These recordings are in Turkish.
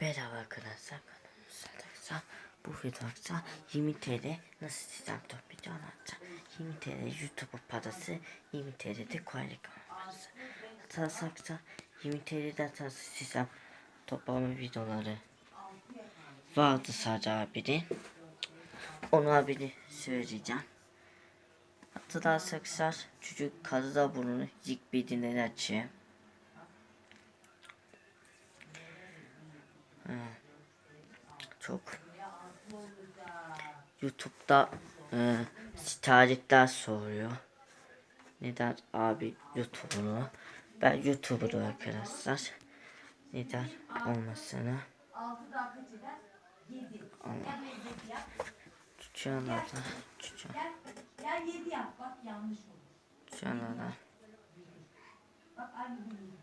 Merhaba arkadaşlar. kanalımıza arkadaşlar. Bu videoda 20 TL nasıl sistem toplayacağım anlatacağım. 20 TL YouTube parası, 20 TL de kolaylık parası. Da 20 TL'de atarsa sistem toplama videoları vardı sadece abinin. Onu abini söyleyeceğim. Hatırlarsak çocuk kadıda burnunu zik bir dinleri çok YouTube'da e, tarihler soruyor. Neden abi YouTube'unu? Ben YouTuber'ım arkadaşlar. Neden olmasını? Allah. Çuçanlarda. Çuçan. Ya 7 yap bak yanlış olur. Çuçanlarda. Bak aynı yedi.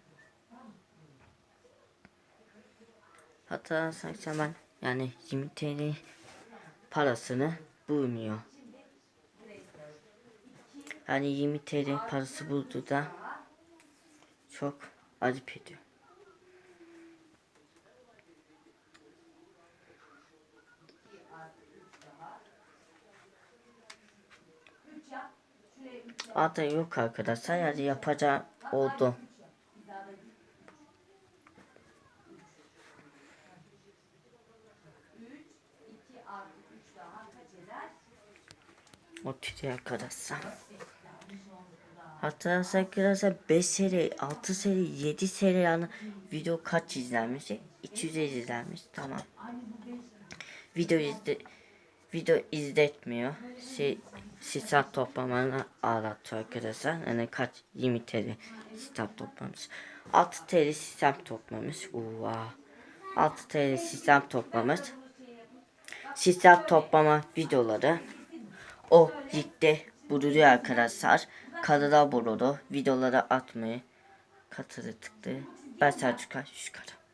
Hatırlarsak ben yani 20 TL parasını bulmuyor. Yani 20 TL parası buldu da çok acip ediyor. Üç yap. Şuraya 3 yap. Adı yok arkadaşlar yani yapacağım oldu. O tütü arkadaşlar. Hatırlarsak arkadaşlar 5 seri, 6 seri, 7 seri yani video kaç izlenmiş? 200 izlenmiş tamam. Video izle, video izletmiyor. Şey, sistem toplamanı ağlatıyor arkadaşlar. Yani kaç? 20 TL sistem toplamış. 6 TL sistem toplamış. Uva. 6 TL sistem toplamış. Sistem toplama videoları. O ligde bulunuyor arkadaşlar. Kanala bulunu videoları atmayı katılı tıklı. Ben Selçuk kadar.